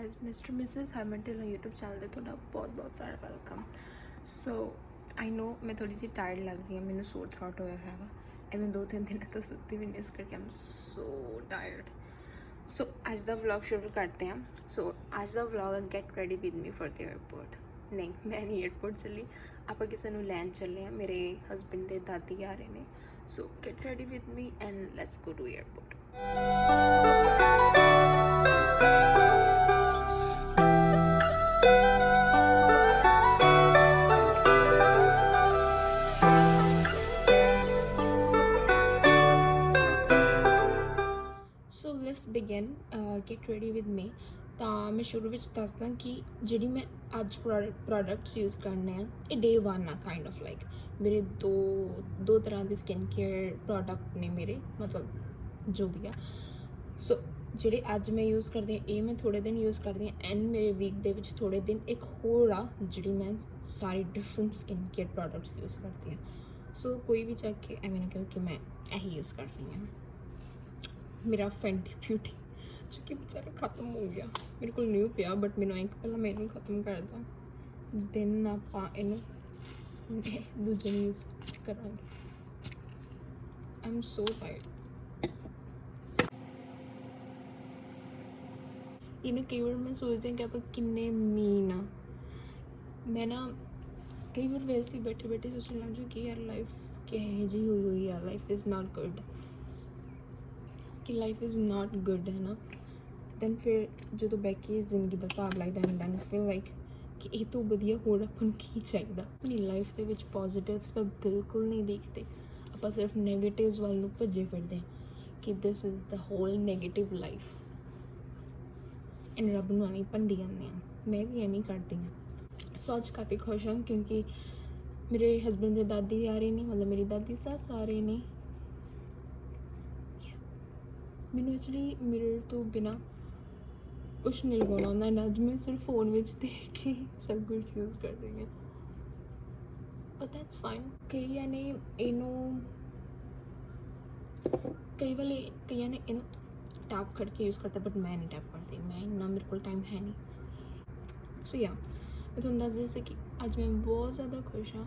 Guys Mr Mrs Harman Dhillon YouTube channel ਤੇ ਤੁਹਾਡਾ ਬਹੁਤ-ਬਹੁਤ ਸਾਰਾ ਵੈਲਕਮ ਸੋ ਆਈ ਨੋ ਮੈਂ ਥੋੜੀ ਜਿਹੀ ਟਾਇਰਡ ਲੱਗ ਰਹੀ ਹਾਂ, ਮੈਨੂੰ ਸੋਰ ਥਰੋਟ ਹੋਇਆ ਹੈ ਵਾ। ਐਵੇਂ ਦੋ ਤਿੰਨ ਦਿਨ ਤੋਂ ਸੁੱਤੀ ਵੀ ਨਹੀਂ ਇਸ ਕਰਕੇ ਆਮ ਸੋ ਟਾਇਰਡ ਸੋ ਅੱਜ ਦਾ ਵਲੌਗ ਸ਼ੁਰੂ ਕਰਤੇ ਹਾਂ। ਸੋ ਅੱਜ ਦਾ vlog get ready with me for the airport ਨਹੀਂ, ਮੈਂ ਨਹੀਂ 에어ਪੋਰਟ ਚੱਲੀ। ਆਪਾਂ ਕਿਸੇ ਨੂੰ ਲੈਣ ਚੱਲੇ ਆ ਮੇਰੇ ਹਸਬੰਡ ਦੇ ਦਾਦੀ ਆ ਰਹੇ ਨੇ। So get ready with me and let's go to airport get ready with me ਤਾਂ ਮੈਂ ਸ਼ੁਰੂ ਵਿੱਚ ਦੱਸਦਾ ਕਿ ਜਿਹੜੀ ਮੈਂ ਅੱਜ ਪ੍ਰੋਡਕਟਸ ਯੂਜ਼ ਕਰਨੇ ਆ, ਇਹ ਡੇ 1 ਆ ਕਾਈਂਡ ਆਫ ਲਾਈਕ ਮੇਰੇ ਦੋ ਦੋ ਤਰ੍ਹਾਂ ਦੇ ਸਕਿਨ ਕੇਅਰ ਪ੍ਰੋਡਕਟ ਨੇ ਮੇਰੇ, ਮਤਲਬ ਜੋ ਵੀ ਆ। ਸੋ ਜਿਹੜੇ ਅੱਜ ਮੈਂ ਯੂਜ਼ ਕਰਦੀ ਹਾਂ, ਇਹ ਮੈਂ ਥੋੜੇ ਦਿਨ ਯੂਜ਼ ਕਰਦੀ ਹਾਂ ਐਂਡ ਮੇਰੇ ਵੀਕ ਦੇ ਵਿੱਚ ਥੋੜੇ ਦਿਨ ਇੱਕ ਹੋਰ ਆ, ਜਿਹੜੀ ਮੈਂ ਸਾਰੇ different skin care products use ਕਰਦੀ ਹਾਂ। ਸੋ ਕੋਈ ਵੀ ਚੱਕ ਕੇ, ਐਵੇਂ ਨਾ ਕਹੋ ਕਿ ਮੈਂ ਇਹੀ ਯੂਜ਼ ਕਰਦੀ ਹਾਂ। ਮੇਰਾ ਫੈਂਟੀ ਬਿਊਟੀ ਜੋ ਕਿ ਵਿਚਾਰਾ ਖਤਮ ਹੋ ਗਿਆ। ਮੇਰੇ ਕੋਲ ਨਿਊ ਪਿਆ ਬਟ ਮੈਨੂੰ ਐਂ ਪਹਿਲਾਂ ਮੈਂ ਇਹਨੂੰ ਖਤਮ ਕਰਦਾ। ਦਿਨ ਆਪਾਂ ਇਹਨੂੰ। ਦੂਜੇ ਨੂੰ ਯੂਜ਼ ਕਰਾਂਗੇ। ਆਈ ਐਮ ਸੋ ਟਾਇਰਡ ਇਹਨੂੰ ਕਈ ਵਾਰ ਮੈਂ ਸੋਚਦੀ ਹਾਂ ਕਿ ਆਪਾਂ ਕਿੰਨੇ ਮੀਨ ਆ। ਮੈਂ ਨਾ ਕਈ ਵਾਰ ਵੈਸੇ ਬੈਠੇ ਬੈਠੇ ਸੋਚਣ ਲੱਗ ਜੂ ਕਿ ਯਾਰ ਲਾਈਫ ਕਿਹੋ ਜਿਹੀ ਹੋਈ ਹੋਈ ਆ। ਲਾਈਫ ਇਜ਼ ਨਾਟ ਗੁੱਡ ਕਿ ਲਾਈਫ ਇਜ਼ ਨਾਟ ਗੁੱਡ ਹੈ ਨਾ? ਦੈਨ ਫਿਰ ਜਦੋਂ ਬਹਿ ਕੇ ਜ਼ਿੰਦਗੀ ਦਾ ਹਿਸਾਬ ਲੱਗਦਾ ਐਂਡ ਦੈਨ ਫੀਲ ਲਾਈਕ ਕਿ ਇਹ ਤੋਂ ਵਧੀਆ ਹੋਰ ਆਪਾਂ ਨੂੰ ਕੀ ਚਾਹੀਦਾ? ਆਪਣੀ ਲਾਈਫ ਦੇ ਵਿੱਚ ਪੋਜ਼ਿਟਿਵ ਤਾਂ ਬਿਲਕੁਲ ਨਹੀਂ ਦੇਖਦੇ। ਆਪਾਂ ਸਿਰਫ ਨੈਗੇਟਿਵਸ ਵੱਲ ਨੂੰ ਭੱਜੇ ਫਿਰਦੇ ਹਾਂ ਕਿ this is the whole negative life and ਰੱਬ ਨੂੰ ਐਵੇਂ ਭੰਡੀ ਜਾਂਦੇ ਆ ਮੈਂ ਵੀ ਐਵੇਂ ਕਰਦੀ ਹਾਂ। ਸੋ ਅੱਜ ਕਾਫੀ ਖੁਸ਼ ਹਾਂ ਕਿਉਂਕਿ ਮੇਰੇ ਹਸਬੰਡ ਦੇ ਦਾਦੀ ਆ ਰਹੇ ਨੇ, ਮਤਲਬ ਮੇਰੀ ਦਾਦੀ ਸੱਸ ਆ ਰਹੇ ਨੇ। ਮੈਨੂੰ ਐਕਚੁਅਲੀ ਮਿਰਰ ਤੋਂ ਬਿਨਾ ਕੁਛ ਨਹੀਂ ਲਗਾਉਣਾ ਹੁੰਦਾ and ਅੱਜ ਮੈਂ ਸਿਰਫ ਫੋਨ ਵਿੱਚ ਦੇਖ ਕੇ ਸਭ ਕੁਝ ਯੂਜ਼ ਕਰ ਰਹੀ ਹਾਂ। ਬਟ ਦੈਟਸ ਫਾਈਨ ਕਈਆਂ ਨੇ ਇਹਨੂੰ, ਕਈ ਵਾਲੇ ਕਈਆਂ ਨੇ ਇਹਨੂੰ ਟੈਪ ਕਰਕੇ ਯੂਜ਼ ਕਰਦਾ ਬਟ ਮੈਂ ਨਹੀਂ ਟੈਪ ਕਰਦੀ। ਮੈਂ ਇੰਨਾ ਮੇਰੇ ਕੋਲ ਟਾਈਮ ਹੈ ਨਹੀਂ। ਸੋ ਯਾ ਮੈਂ ਤੁਹਾਨੂੰ ਦੱਸ ਰਹੀ ਕਿ ਅੱਜ ਮੈਂ ਬਹੁਤ ਜ਼ਿਆਦਾ ਖੁਸ਼ ਹਾਂ,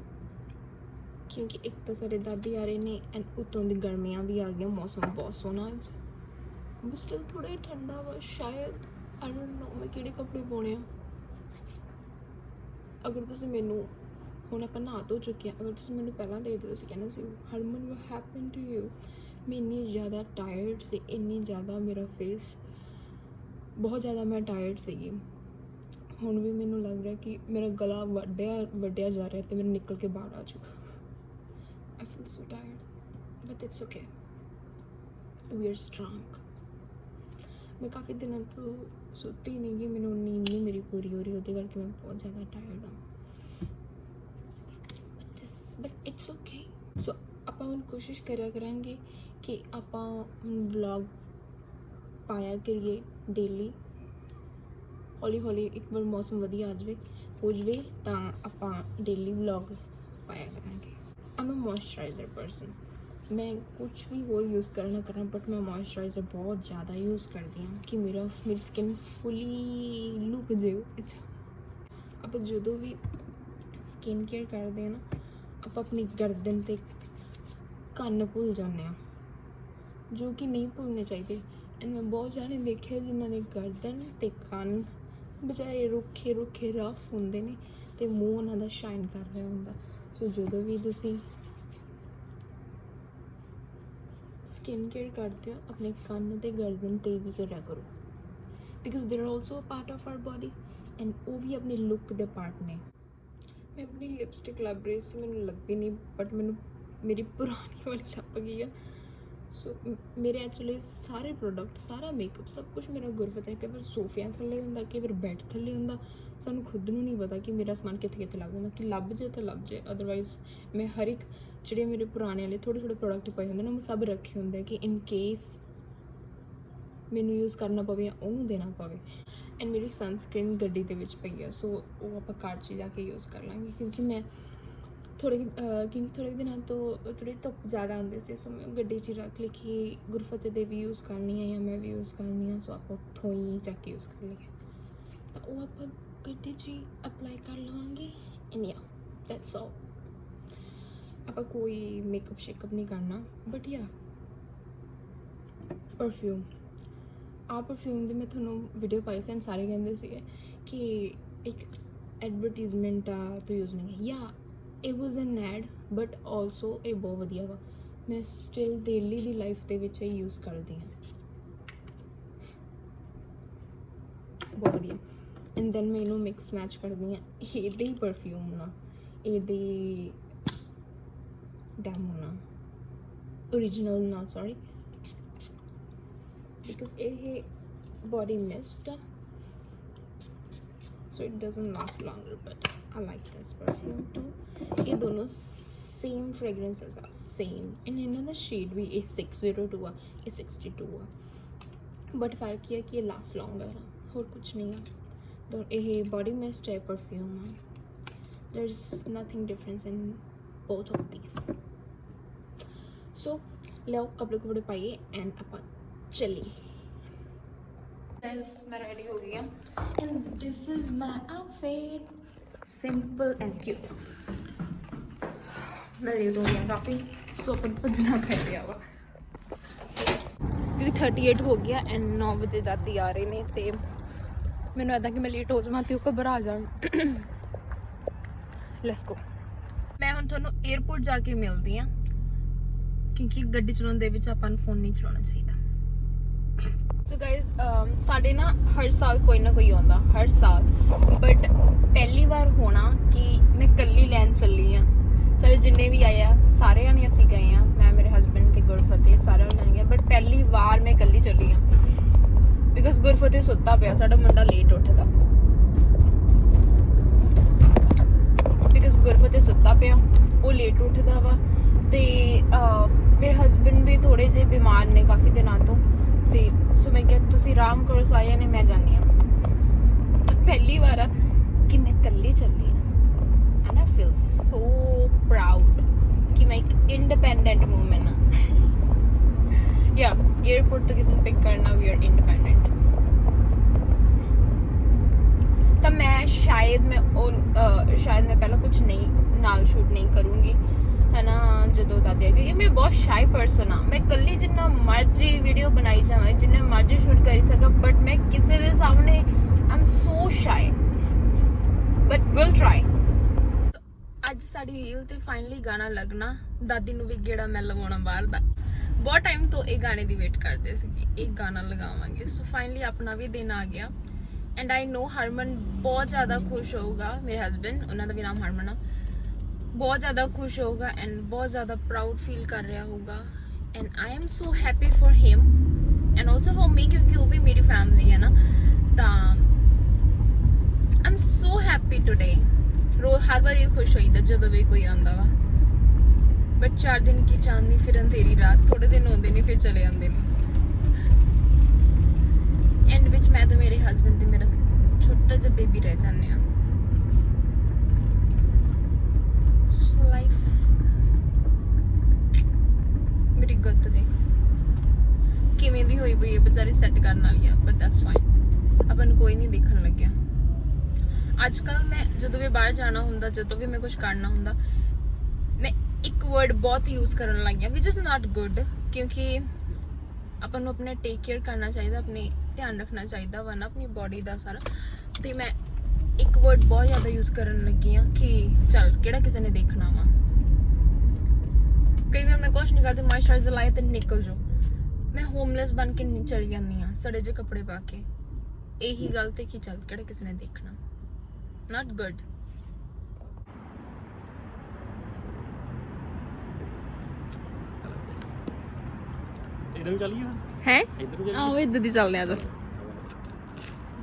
ਕਿਉਂਕਿ ਇੱਕ ਤਾਂ ਸਾਡੇ ਦਾਦੀ ਆ ਰਹੇ ਨੇ ਐਂਡ ਉਤੋਂ ਦੀ ਗਰਮੀਆਂ ਵੀ ਆ ਗਈਆਂ, ਮੌਸਮ ਬਹੁਤ ਸੋਹਣਾ ਅੱਜ ਬਸ ਸਟਿਲ ਥੋੜਾ ਹੀ ਠੰਡਾ ਵਾ, ਸ਼ਾਇਦ ਆਈ ਡੋਨਟ ਨੋ ਮੈਂ ਕਿਹੜੇ ਕੱਪੜੇ ਪਾਉਣੇ ਆ? ਅਗਰ ਤੁਸੀਂ ਮੈਨੂੰ ਹੁਣ ਆਪਾਂ ਨਹਾ ਧੋ ਚੁੱਕੇ ਆ, ਅਗਰ ਤੁਸੀਂ ਮੈਨੂੰ ਪਹਿਲਾਂ ਦੇ ਦਿਓ ਤੁਸੀਂ ਕਹਿੰਦੇ ਸੀ, Harman, what happened to you ਮੈਂ ਇੰਨੀ ਜ਼ਿਆਦਾ ਟਾਇਰਡ ਸੀ, ਇੰਨੀ ਜ਼ਿਆਦਾ ਮੇਰਾ ਫੇਸ ਬਹੁਤ ਜ਼ਿਆਦਾ ਮੈਂ ਟਾਇਰਡ ਸੀਗੀ। ਹੁਣ ਵੀ ਮੈਨੂੰ ਲੱਗ ਰਿਹਾ ਕਿ ਮੇਰਾ ਗਲਾ ਵੱਡਿਆ ਵੱਡਿਆ ਜਾ ਰਿਹਾ ਤੇ ਮੈਨੂੰ ਨਿਕਲ ਕੇ ਬਾਹਰ ਆ ਚੁੱਕਾ। I feel so tired but it's okay we are strong ਮੈਂ ਕਾਫੀ ਦਿਨਾਂ ਤੋਂ ਸੁੱਤੀ ਨਹੀਂ ਗਈ ਮੈਨੂੰ ਨੀਂਦ ਨਹੀਂ ਮੇਰੀ ਪੂਰੀ ਹੋ ਰਹੀ, ਉਹਦੇ ਕਰਕੇ ਮੈਂ ਬਹੁਤ ਜ਼ਿਆਦਾ ਟਾਇਰਡ ਹਾਂ। This, but it's okay. ਸੋ ਆਪਾਂ ਹੁਣ ਕੋਸ਼ਿਸ਼ ਕਰਿਆ ਕਰਾਂਗੇ ਕਿ ਆਪਾਂ ਹੁਣ ਵਲੌਗ ਪਾਇਆ ਕਰੀਏ ਡੇਲੀ ਹੌਲੀ ਹੌਲੀ ਇੱਕ ਵਾਰ ਮੌਸਮ ਵਧੀਆ ਆ ਜਾਵੇ, ਹੋ ਜਾਵੇ ਤਾਂ ਆਪਾਂ ਡੇਲੀ ਵਲੌਗ ਪਾਇਆ ਕਰਾਂਗੇ। ਆਮ ਅ ਮੋਇਸਚਰਾਈਜ਼ਰ ਪਰਸਨ ਮੈਂ ਕੁਝ ਵੀ ਹੋਰ ਯੂਜ਼ ਕਰਨਾ ਕਰਾਂ ਬਟ ਮੈਂ ਮੋਇਸਚਰਾਈਜ਼ਰ ਬਹੁਤ ਜ਼ਿਆਦਾ ਯੂਜ਼ ਕਰਦੀ ਹਾਂ ਕਿ ਮੇਰਾ ਮੇਰੀ ਸਕਿਨ ਫੁੱਲੀ ਲੁਕ ਜਿਓ ਆਪਾਂ ਜਦੋਂ ਵੀ ਸਕਿਨ ਕੇਅਰ ਕਰਦੇ ਹਾਂ ਨਾ ਆਪਾਂ ਆਪਣੀ ਗਰਦਨ ਤੇ ਕੰਨ ਭੁੱਲ ਜਾਂਦੇ ਆ ਜੋ ਕਿ ਨਹੀਂ ਭੁੱਲਣੇ ਚਾਹੀਦੇ ਐਂਡ ਮੈਂ ਬਹੁਤ ਜਾਣੇ ਦੇਖਿਆ ਜਿਨ੍ਹਾਂ ਨੇ ਗਰਦਨ ਤੇ ਕੰਨ ਬਚਾਰੇ ਰੁੱਖੇ ਰੁੱਖੇ ਰਫ ਹੁੰਦੇ ਨੇ ਤੇ ਮੂੰਹ ਉਹਨਾਂ ਦਾ ਸ਼ਾਈਨ ਕਰ ਰਿਹਾ ਹੁੰਦਾ ਸੋ ਜਦੋਂ ਵੀ ਤੁਸੀਂ ਸਕਿਨ ਕੇਅਰ ਕਰਦੇ ਹੋ ਆਪਣੇ ਕੰਨ ਤੇ ਗਰਦਨ ਤੇ ਵੀ ਕਰਿਆ ਕਰੋ because they are also a part of our body and ਉਹ ਵੀ ਆਪਣੇ ਲੁੱਕ ਦੇ ਪਾਰਟ ਨੇ ਮੈਂ ਆਪਣੀ ਲਿਪਸਟਿਕ ਲੱਭ ਰਹੀ ਸੀ ਮੈਨੂੰ ਲੱਭੀ ਨਹੀਂ ਬਟ ਮੈਨੂੰ ਮੇਰੀ ਪੁਰਾਣੀ ਵਾਲੀ ਲੱਭ ਗਈ ਆ ਸੋ ਮੇਰੇ ਐਕਚੁਅਲੀ ਸਾਰੇ ਪ੍ਰੋਡਕਟ ਸਾਰਾ ਮੇਕਅਪ ਸਭ ਕੁਝ ਮੇਰਾ ਗੁਰਫਤ ਹੈ ਕਿ ਫਿਰ ਸੋਫਿਆਂ ਥੱਲੇ ਹੁੰਦਾ ਕਿ ਫਿਰ ਬੈੱਡ ਥੱਲੇ ਹੁੰਦਾ ਸਾਨੂੰ ਖੁਦ ਨੂੰ ਨਹੀਂ ਪਤਾ ਕਿ ਮੇਰਾ ਸਮਾਨ ਕਿੱਥੇ ਕਿੱਥੇ ਲੱਗ ਜਾਂਦਾ ਕਿ ਲੱਭ ਜੇ ਤਾਂ ਲੱਭ ਜੇ ਅਦਰਵਾਈਜ਼ ਮੈਂ ਹਰ ਇੱਕ ਜਿਹੜੇ ਮੇਰੇ ਪੁਰਾਣੇ ਵਾਲੇ ਥੋੜੇ ਥੋੜੇ ਪ੍ਰੋਡਕਟ ਪਏ ਹੁੰਦੇ ਨੇ ਮੈਂ ਸਭ ਰੱਖੇ ਹੁੰਦੇ ਕਿ ਇਨ ਕੇਸ ਮੈਨੂੰ ਯੂਜ਼ ਕਰਨਾ ਪਵੇ ਜਾਂ ਉਹਨੂੰ ਦੇਣਾ ਪਵੇ। ਐਂਡ ਮੇਰੀ ਸਨਸਕ੍ਰੀਨ ਗੱਡੀ ਦੇ ਵਿੱਚ ਪਈ ਆ ਸੋ ਉਹ ਆਪਾਂ ਕਾਰ 'ਚ ਜਾ ਕੇ ਯੂਜ਼ ਕਰ ਲਾਂਗੇ, ਕਿਉਂਕਿ ਮੈਂ ਥੋੜੇ ਕਿਉਂਕਿ ਥੋੜੇ ਦਿਨਾਂ ਤੋਂ ਥੋੜੀ ਧੁੱਪ ਜ਼ਿਆਦਾ ਆਉਂਦੀ ਸੀ ਸੋ ਮੈਂ ਗੱਡੀ 'ਚ ਹੀ ਰੱਖ ਲਈ ਕਿ ਗੁਰਫਤਿਹ ਦੇ ਵੀ ਯੂਜ਼ ਕਰਨੀ ਆ ਜਾਂ ਮੈਂ ਵੀ ਯੂਜ਼ ਕਰਨੀ ਹੈ ਸੋ ਆਪਾਂ ਉੱਥੋਂ ਹੀ ਚੱਕ ਕੇ ਯੂਜ਼ ਕਰ ਲਈਏ। ਤਾਂ ਉਹ ਆਪਾਂ ਗੱਡੀ 'ਚ ਹੀ ਅਪਲਾਈ ਕਰ ਲਵਾਂਗੇ ਐਂਡ ਯਾ ਦੈਟਸ ਆਲ ਆਪਾਂ ਕੋਈ ਮੇਕਅਪ ਸ਼ੇਕਅਪ ਨਹੀਂ ਕਰਨਾ ਬਟ ਯਾ ਪਰਫਿਊਮ ਆ ਪਰਫਿਊਮ ਦੀ ਮੈਂ ਤੁਹਾਨੂੰ ਵੀਡੀਓ ਪਾਈ ਸੀ and ਸਾਰੇ ਕਹਿੰਦੇ ਸੀਗੇ ਕਿ ਇੱਕ ਐਡਵਰਟਾਈਜ਼ਮੈਂਟ ਆ, ਤੋਂ ਯੂਜ਼ ਨਹੀਂ ਹੈ। Yeah it was an ad but also ਇਹ ਬਹੁਤ ਵਧੀਆ ਵਾ। ਮੈਂ ਸਟਿਲ ਡੇਲੀ ਦੀ ਲਾਈਫ ਦੇ ਵਿੱਚ ਇਹ ਯੂਜ਼ ਕਰਦੀ ਹਾਂ। ਬਹੁਤ ਵਧੀਆ। ਐਂਡ ਦੈਨ ਮੈਂ ਇਹਨੂੰ ਮਿਕਸ ਮੈਚ ਕਰਦੀ ਹਾਂ। ਇਹਦੇ ਹੀ ਪਰਫਿਊਮ ਨਾਲ ਇਹਦੇ ਡੈਮੋ ਨਾਲ original ਨਾਲ ਸੌਰੀ because ਇਹ body mist so it doesn't last longer but I like this perfume too ਇਹ ਦੋਨੋਂ same fragrances ਆ same and ਇਹਨਾਂ ਦਾ shade ਵੀ ਇਹ 602 ਆ ਇਹ 62 ਆ ਬਟ ਫ਼ਰਕ ਇਹ ਹੈ ਕਿ ਇਹ ਲਾਸਟ longer ਆ ਹੋਰ ਕੁਝ ਨਹੀਂ ਆ ਤਾਂ ਇਹ body mist ਹੈ perfume ਆ there's nothing difference in both of these ਸੋ ਲਿਆਓ ਕੱਪੜੇ ਕੁਪੜੇ ਪਾਈਏ ਐਂਡ ਆਪਾਂ ਚੱਲੀਏ ਗਾਇਸ ਮੈਂ ਰੈਡੀ ਹੋ ਗਈ ਹਾਂ and this is my outfit simple and cute ਮੈਂ ਲੇਟ ਹੋ ਗਿਆ ਕਾਫੀ ਸੋ ਆਪਾਂ ਨੂੰ ਭੱਜਣਾ ਪੈ ਗਿਆ ਵਾ ਕਿਉਂਕਿ 38 ਹੋ ਗਿਆ ਐਂਡ 9 ਵਜੇ ਦਾਦੀ ਆ ਰਹੇ ਨੇ ਤੇ ਮੈਨੂੰ ਐਦਾਂ ਕਿ ਮੈਂ ਲੇਟ ਹੋ ਜਾਵਾਂ ਤੇ ਉਹ ਘਬਰਾ ਜਾਣ ਲੈਟਸ ਗੋ ਮੈਂ ਹੁਣ ਤੁਹਾਨੂੰ 에어ਪੋਰਟ ਜਾ ਕੇ ਮਿਲਦੀ ਆ ਕਿਉਂਕਿ ਗੱਡੀ ਚਲਾਉਣ ਦੇ ਵਿੱਚ ਆਪਾਂ ਨੂੰ ਫੋਨ ਨਹੀਂ ਚਲਾਉਣਾ ਚਾਹੀਦਾ। ਸੋ ਗਾਇਜ਼ ਸਾਡੇ ਨਾ ਹਰ ਸਾਲ ਕੋਈ ਨਾ ਕੋਈ ਆਉਂਦਾ, ਹਰ ਸਾਲ। ਬਟ ਪਹਿਲੀ ਵਾਰ ਹੋਣਾ ਕਿ ਮੈਂ ਇਕੱਲੀ ਲੈਣ ਚੱਲੀ ਆ। ਸਾਰੇ ਜਿੰਨੇ ਵੀ ਆਏ ਆ, ਸਾਰਿਆਂ ਨੇ ਅਸੀਂ ਗਏ ਆ। ਮੈਂ, ਮੇਰੇ ਹਸਬੰਡ ਤੇ ਗੁਰਫਤਿਹ, ਸਾਰਿਆਂ ਨੇ ਗਏ ਬਟ ਪਹਿਲੀ ਵਾਰ ਮੈਂ ਇਕੱਲੀ ਚੱਲੀ ਆ। ਬਿਕਾਜ਼ ਗੁਰਫਤਿਹ ਸੁੱਤਾ ਪਿਆ, ਸਾਡਾ ਮੁੰਡਾ ਲੇਟ ਉੱਠਦਾ। ਬਿਕਾਜ਼ ਗੁਰਫਤਿਹ ਸੁੱਤਾ ਪਿਆ, ਉਹ ਲੇਟ ਉੱਠਦਾ ਵਾ। ਤੇ ਮੇਰੇ ਹਸਬੰਡ ਵੀ ਥੋੜੇ ਜਿਹੇ ਬਿਮਾਰ ਨੇ ਕਾਫੀ ਦਿਨਾਂ ਤੋਂ ਤੇ ਸੋ ਮੈਂ ਕਿਹਾ, ਤੁਸੀਂ ਆਰਾਮ ਕਰੋ, ਸਾਰਿਆਂ ਨੇ, ਮੈਂ ਜਾਣੀ ਆ ਪਹਿਲੀ ਵਾਰ ਆ ਕਿ ਮੈਂ ਇਕੱਲੇ ਚੱਲੀ ਆ and I feel so proud ਕਿ ਮੈਂ ਇੱਕ ਇੰਡੀਪੈਂਡੈਂਟ ਵੂਮਨ ਆ ਯਾ 에어ਪੋਰਟ ਤੋਂ ਕਿਸੇ ਨੂੰ ਪਿਕ ਕਰਨਾ ਵੀ ਆਰ ਇੰਡੀਪੈਂਡੈਂਟ ਤਾਂ ਮੈਂ, ਸ਼ਾਇਦ ਮੈਂ ਉਹ ਸ਼ਾਇਦ ਮੈਂ ਪਹਿਲਾਂ ਕੁਝ ਨਹੀਂ, ਨਾਲ ਸ਼ੂਟ ਨਹੀਂ ਕਰੂੰਗੀ। ਹੈਨਾ, ਜਦੋਂ ਦਾਦੀ ਆਏਗੀ ਇਹ ਮੈਂ ਬਹੁਤ ਸ਼ਾਈ ਪਰਸਨ ਆ। ਮੈਂ ਇਕੱਲੀ ਜਿੰਨਾ ਮਰਜ਼ੀ ਵੀਡੀਓ ਬਣਾਈ ਜਾਵਾਂ, ਜਿੰਨਾ ਮਰਜ਼ੀ ਸ਼ੂਟ ਕਰੀ ਸਕਾਂ ਬਟ ਮੈਂ ਕਿਸੇ ਦੇ ਸਾਹਮਣੇ I'm so shy but will try ਅੱਜ ਸਾਡੀ ਰੀਲ ਤੇ ਫਾਈਨਲੀ ਗਾਣਾ ਲੱਗਣਾ। ਦਾਦੀ ਨੂੰ ਵੀ ਗੇੜਾ ਮੈਂ ਲਵਾਉਣਾ ਬਾਹਰ ਦਾ। ਬਹੁਤ ਟਾਈਮ ਤੋਂ ਇਹ ਗਾਣੇ ਦੀ ਵੇਟ ਕਰਦੇ ਸੀ ਕਿ ਇਹ ਗਾਣਾ ਲਗਾਵਾਂਗੇ। ਸੋ ਫਾਈਨਲੀ ਆਪਣਾ ਵੀ ਦਿਨ ਆ ਗਿਆ। ਐਂਡ ਆਈ ਨੋ ਹਰਮਨ ਬਹੁਤ ਜ਼ਿਆਦਾ ਖੁਸ਼ ਹੋਊਗਾ, ਮੇਰੇ ਹਸਬੰਡ ਉਹਨਾਂ ਦਾ ਵੀ ਨਾਮ ਹਰਮਨ ਆ। ਬਹੁਤ ਜ਼ਿਆਦਾ ਖੁਸ਼ ਹੋਊਗਾ ਐਂਡ ਬਹੁਤ ਜ਼ਿਆਦਾ ਪ੍ਰਾਊਡ ਫੀਲ ਕਰ ਰਿਹਾ ਹੋਊਗਾ and I am so happy for him and also for me ਕਿਉਂਕਿ ਉਹ ਵੀ ਮੇਰੀ ਫੈਮਿਲੀ ਹੈ ਨਾ ਤਾਂ I am so happy today ਰੋ ਹਰ ਵਾਰੀ ਇਹ ਖੁਸ਼ ਹੋਈਦਾ ਜਦੋਂ ਵੀ ਕੋਈ ਆਉਂਦਾ ਵਾ ਬਟ ਚਾਰ ਦਿਨ ਕੀ ਚਾਂਦਨੀ ਫਿਰ ਅੰਧੇਰੀ ਰਾਤ ਥੋੜੇ ਦਿਨ ਆਉਂਦੇ ਨੇ ਫਿਰ ਚਲੇ ਜਾਂਦੇ ਨੇ ਐਂਡ ਵਿੱਚ ਮੈਂ ਤੇ ਮੇਰੇ ਹਸਬੰਡ ਤੇ ਮੇਰਾ ਛੋਟਾ ਜਿਹਾ ਬੇਬੀ ਰਹਿ ਜਾਂਦੇ ਆ ਸੋ ਲਾਈਫ ਮੇਰੀ ਗੱਤ ਦੇ ਕਿਵੇਂ ਦੀ ਹੋਈ ਪਈ ਹੈ ਸੈੱਟ ਕਰਨ ਵਾਲੀ ਆ ਬਟ ਦੈਟਸ ਫਾਈਨ ਆਪਾਂ ਨੂੰ ਕੋਈ ਨਹੀਂ ਦੇਖਣ ਲੱਗਿਆ। ਅੱਜ ਕੱਲ ਮੈਂ ਜਦੋਂ ਵੀ ਬਾਹਰ ਜਾਣਾ ਹੁੰਦਾ, ਜਦੋਂ ਵੀ ਮੈਂ ਕੁਝ ਕਰਨਾ ਹੁੰਦਾ, ਮੈਂ ਇੱਕ ਵਰਡ ਬਹੁਤ ਯੂਜ਼ ਕਰਨ ਲੱਗ ਗਿਆ which ਇਜ not ਗੁੱਡ ਕਿਉਂਕਿ ਆਪਾਂ ਨੂੰ ਆਪਣਾ ਟੇਕ ਕੇਅਰ ਕਰਨਾ ਚਾਹੀਦਾ, ਆਪਣੇ ਧਿਆਨ ਰੱਖਣਾ ਚਾਹੀਦਾ ਵਾ ਨਾ, ਆਪਣੀ ਬਾਡੀ ਦਾ ਸਾਰਾ। ਤੇ ਮੈਂ ਇੱਕ ਵਰਡ ਬਹੁਤ ਜ਼ਿਆਦਾ ਯੂਜ਼ ਕਰਨ ਲੱਗੀ ਆ ਕਿ ਚੱਲ ਕਿਹੜਾ ਕਿਸੇ ਨੇ ਦੇਖਣਾ ਵਾ। ਕਈ ਵਾਰ ਮੈਂ ਕੁਛ ਨਹੀਂ ਕਰਦੀ ਮਾਇਸਚਰਾਈਜ਼ਰ ਲਾਇਆ ਤੇ ਨਿਕਲ ਜਾਓ। ਮੈਂ ਹੋਮਲੈਸ ਬਣ ਕੇ ਨਹੀਂ ਚਲੀ ਜਾਂਦੀ ਆ ਸੜੇ ਜਿਹੇ ਕੱਪੜੇ ਪਾ ਕੇ। ਇਹੀ ਗੱਲ ਤੇ ਕਿ ਚੱਲ ਕਿਹੜਾ ਕਿਸੇ ਨੇ ਦੇਖਣਾ। ਨਾਟ ਗੁੱਡ ਇਧਰ ਚੱਲੀਏ ਹੈ? ਇਧਰ ਨੂੰ ਆਓ ਇੱਦਾਂ ਦੀ ਚੱਲਦੇ ਆ ਜਾ ਤਾਂ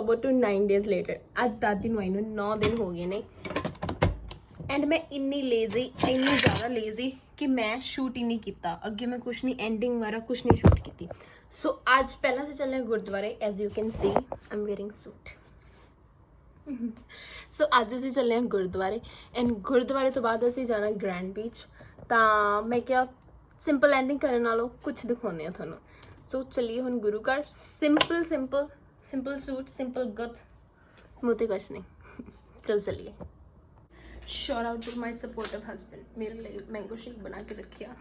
ਤੁਹਾਨੂੰ ਕੋਈ ਪਤਾ ਲੈ ਹੂੰ ਚਲ fast forward to 9 days later ਅੱਜ 10 ਦਿਨ ਹੋਏ ਨੇ 9 ਦਿਨ ਹੋ ਗਏ ਨੇ ਐਂਡ ਮੈਂ ਇੰਨੀ ਲੇਜ਼ੀ ਇੰਨੀ ਜ਼ਿਆਦਾ ਲੇਜ਼ੀ ਕਿ ਮੈਂ ਸ਼ੂਟ ਹੀ ਨਹੀਂ ਕੀਤਾ ਅੱਗੇ ਮੈਂ ਕੁਝ ਨਹੀਂ ਐਂਡਿੰਗ ਵਗੈਰਾ ਕੁਝ ਨਹੀਂ ਸ਼ੂਟ ਕੀਤੀ ਸੋ ਅੱਜ ਪਹਿਲਾਂ ਸੇ ਚੱਲੇ ਹਾਂ ਗੁਰਦੁਆਰੇ as you can see I'm wearing suit so ਅੱਜ ਅਸੀਂ ਚੱਲੇ ਹਾਂ ਗੁਰਦੁਆਰੇ ਐਂਡ ਗੁਰਦੁਆਰੇ ਤੋਂ ਬਾਅਦ ਅਸੀਂ ਜਾਣਾ ਗ੍ਰੈਂਡ ਬੀਚ ਤਾਂ ਮੈਂ ਕਿਹਾ ਸਿੰਪਲ ਐਂਡਿੰਗ ਕਰਨ ਨਾਲੋਂ ਕੁਝ ਦਿਖਾਉਂਦੇ ਆ ਤੁਹਾਨੂੰ ਸੋ ਚੱਲੀਏ ਹੁਣ ਗੁਰੂ ਘਰ simple simple simple suit simple ਗੁੱਤ ਮੋਤੇ ਕੁਛ ਨਹੀਂ ਚਲ ਚੱਲੀਏ shout out to my sportive husband ਮੇਰੇ ਲਈ ਮੈਂਗੋ ਸ਼ੇਕ ਬਣਾ ਕੇ ਰੱਖਿਆ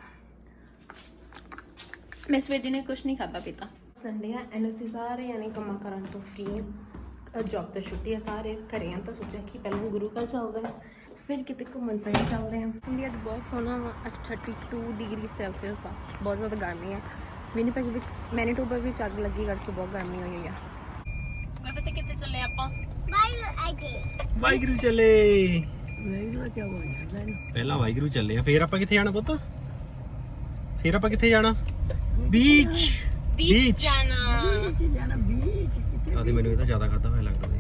ਮੈਂ ਸਵੇਰ ਨੇ ਕੁਝ ਨਹੀਂ ਖਾਦਾ ਪੀਤਾ ਸੰਡੇ ਆ ਐਂਡ ਅਸੀਂ ਸਾਰੇ ਯਾਨੀ ਕੰਮਾਂ ਕਰਨ ਤੋਂ ਫ੍ਰੀ ਹਾਂ ਜੌਬ ਤੋਂ ਛੁੱਟੀ ਆ ਸਾਰੇ ਘਰੇ ਆ ਤਾਂ ਸੋਚਿਆ ਕਿ ਪਹਿਲਾਂ ਗੁਰੂ ਘਰ ਚੱਲਦੇ ਹਾਂ ਫਿਰ ਕਿਤੇ ਘੁੰਮਣ ਫਿਰਨ ਚੱਲਦੇ ਹਾਂ ਸੰਡੇ ਅੱਜ ਬਹੁਤ ਸੋਹਣਾ ਵਾ ਅੱਜ 32 ਡਿਗਰੀ ਸੈਲਸੀਅਸ ਆ ਬਹੁਤ ਜ਼ਿਆਦਾ ਗਰਮੀ ਆ ਵਿਨੀਪੈਗ ਵਿੱਚ ਮੈਨੀਟੋਬਾ ਵਿੱਚ ਅੱਗ ਲੱਗੀ ਕਰਕੇ ਬਹੁਤ ਗਰਮੀ ਹੋਈ ਗੁਰਪਤੇ ਕਿੱਥੇ ਚੱਲੇ ਆਪਾਂ? ਵਾਹਿਗੁਰੂ ਚੱਲੇ। ਪਹਿਲਾਂ ਵਾਹਿਗੁਰੂ ਚੱਲੇ ਆ ਫੇਰ ਆਪਾਂ ਕਿੱਥੇ ਜਾਣਾ ਪੁੱਤ? ਫੇਰ ਆਪਾਂ ਕਿੱਥੇ ਜਾਣਾ? Beach beach. ਜਾਣਾ। ਆ ਤੇ ਮੈਨੂੰ ਇਹਦਾ ਜ਼ਿਆਦਾ ਖਾਦਾ ਹੋਇਆ ਲੱਗਦਾ ਜੀ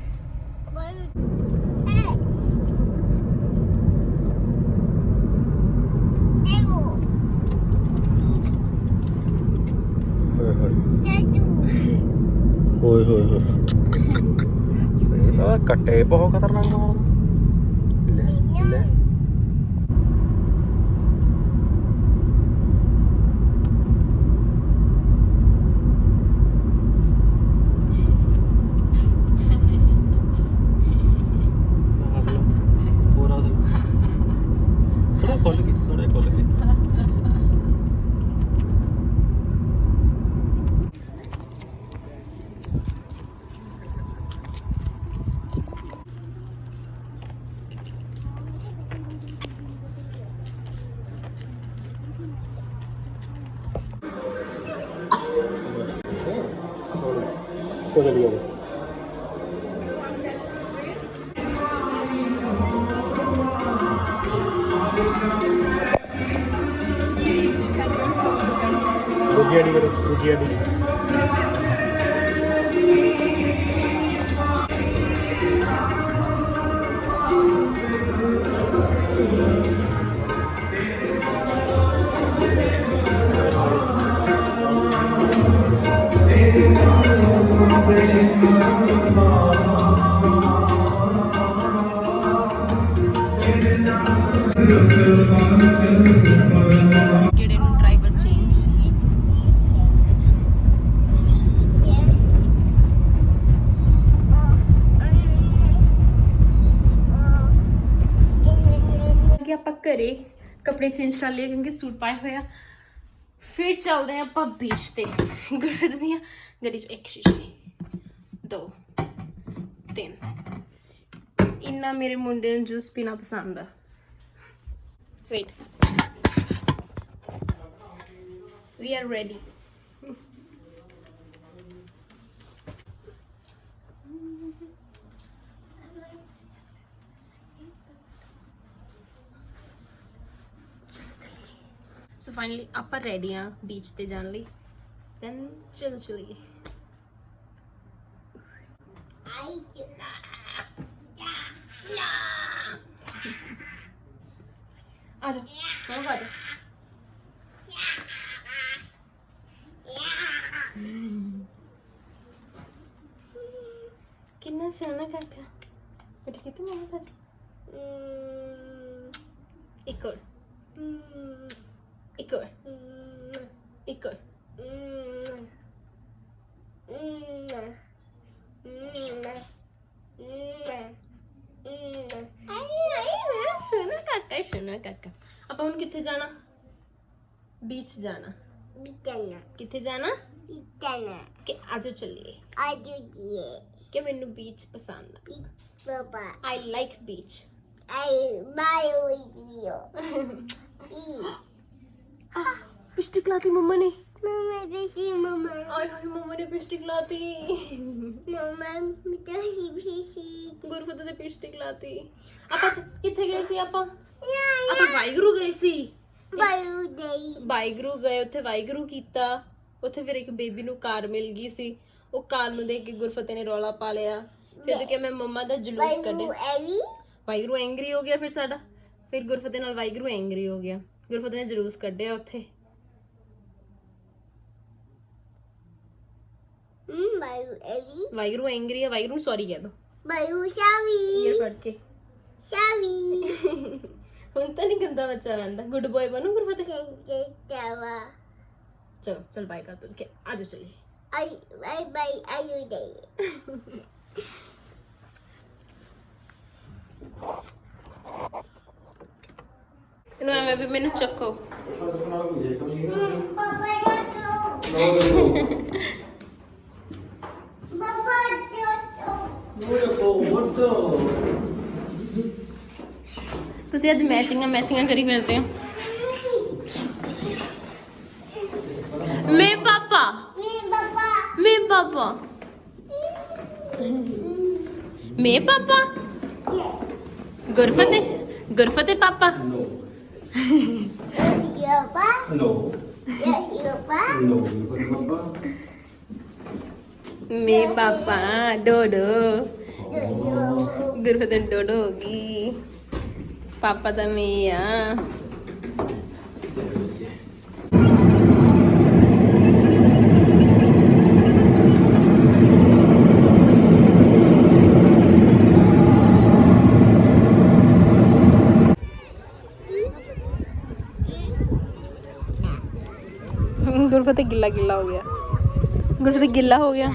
ਹੋਏ। ਹੋਏ ਹੋਏ। ਕੱਟੇ ਬਹੁਤ ਖਤਰਨਾਕ ਮਾਰਦਾ കൊതളികൾ രുചിയടികൾ രുചിയടികൾ ਘਰੇ ਕੱਪੜੇ ਚੇਂਜ ਕਰ ਲਏ ਕਿਉਂਕਿ ਸੂਟ ਪਾਏ ਹੋਇਆ ਫਿਰ ਚੱਲਦੇ ਹਾਂ ਆਪਾਂ ਬੀਚ ਤੇ ਗੁਰਦਨੀ ਆ ਗੱਡੀ 'ਚ ਇੱਕ ਸ਼ੀਸ਼ੀ ਦੋ, ਤਿੰਨ। ਇੰਨਾ ਮੇਰੇ ਮੁੰਡੇ ਨੂੰ ਜੂਸ ਪੀਣਾ ਪਸੰਦ ਆ। Wait we are ready so finally ਆਪਾਂ ਰੈਡੀ ਆ ਬੀਚ ਤੇ ਜਾਣ ਲਈ। ਦੈਨ ਚਲੋ ਚਲੀਏ। ਆ ਜਾ ਮੈਂ ਆ ਜਾ ਕਿੰਨਾ ਸਿਆਣਾ ਕਾਕਾ ਬੇਟਾ ਕਿਤੇ ਮਾਮਾ ਕਾ ਇੱਕ ਹੋਰ ਇੱਕ ਹੋਰ ਇੱਕ ਹੋਰ ਆਈ ਕਾਕਾ ਸੁਣਾ ਕਾਕਾ ਆਪਾਂ ਹੁਣ ਕਿੱਥੇ ਜਾਣਾ? ਬੀਚ ਜਾਣਾ। ਕਿੱਥੇ ਜਾਣਾ? ਕਿ ਆਜੋ ਚੱਲੀਏ। ਕਿ ਮੈਨੂੰ ਬੀਚ ਪਸੰਦ ਆ। ਆਈ ਲਾਈਕ ਬੀਚ ਪਿਸਟਿਕ ਲਾਤੀ ਮੰਮਾ ਨੇ। ਆਏ ਹਾਏ ਮੰਮਾ ਨੇ ਪਿਸਟਿਕ ਲਾਤੀ ਗੁਰਫਤ ਦੇ ਪਿਸਟਿਕ ਲਾਤੀ ਆਪਾਂ ਚ- ਕਿੱਥੇ ਗਏ ਸੀ ਆਪਾਂ ਆਪਾਂ ਵਾਈਗਰੂ ਗਏ ਸੀ ਗਏ ਉੱਥੇ ਵਾਈਗਰੂ ਕੀਤਾ ਉੱਥੇ ਫਿਰ ਇੱਕ ਬੇਬੀ ਨੂੰ ਕਾਰ ਮਿਲ ਗਈ ਸੀ ਉਹ ਕਾਲ ਨੂੰ ਦੇਖ ਕੇ ਗੁਰਫਤਿਹ ਨੇ ਰੌਲਾ ਪਾ ਲਿਆ ਫਿਰ ਤੇ ਕਿ ਮੈਂ ਮੰਮਾ ਦਾ ਜਲੂਸ ਕੱਢਿਆ ਵਾਹਿਗੁਰੂ ਐਂਗਰੀ ਹੋ ਗਿਆ ਫਿਰ ਸਾਡਾ ਫਿਰ ਗੁਰਫਤਿਹ ਨਾਲ ਵਾਹਿਗੁਰੂ ਐਂਗਰੀ ਹੋ ਗਿਆ ਗੁਰਫਤਿਹ ਨੇ ਜਲੂਸ ਕੱਢਿਆ ਉੱਥੇ ਵਾਹਿਗੁਰੂ ਐਂਗਰੀ ਹੈ ਨੂੰ ਸੌਰੀ ਕਹਿ ਦੋ ਇਹ ਫੜ ਕੇ ਹੁਣ ਤਾਂ ਨਹੀਂ ਗੰਦਾ ਬੱਚਾ ਰਹਿੰਦਾ ਗੁੱਡ ਬॉय ਬਣੂ ਗੁਰਫਤਿਹ ਚਲੋ ਚਲ ਬਾਈ ਕਰ ਦੋ ਕਿ ਆਜੋ ਚਲੀ ਇਹਨੂੰ ਐਵੇਂ ਵੀ ਮੈਨੂੰ ਚੱਕੋ ਤੁਸੀਂ ਅੱਜ ਮੈਚਿੰਗਾਂ ਮੈਚਿੰਗਾਂ ਕਰੀ ਫਿਰਦੇ ਹੋ ਮੈਂ ਪਾਪਾ ਮੈਂ ਪਾਪਾ ਮੈਂ ਪਾਪਾ ਗੁਰਫਤਿਹ ਗੁਰਫਤਿਹ ਪਾਪਾ ਨੋ ਨੋ ਨੋ ਬਾਬਾ ਮੈਂ ਪਾਪਾ ਡੋਡੋ ਗੁਰਫਤਿਹ ਡੋਡੋ ਹੋ ਗਈ ਪਾਪਾ ਤਾਂ ਮੈਂ ਆ ਗੁਰਫਤਿਹ ਗਿੱਲਾ ਗਿੱਲਾ ਹੋ ਗਿਆ ਗੁਰਫਤਿਹ ਗਿੱਲਾ ਹੋ ਗਿਆ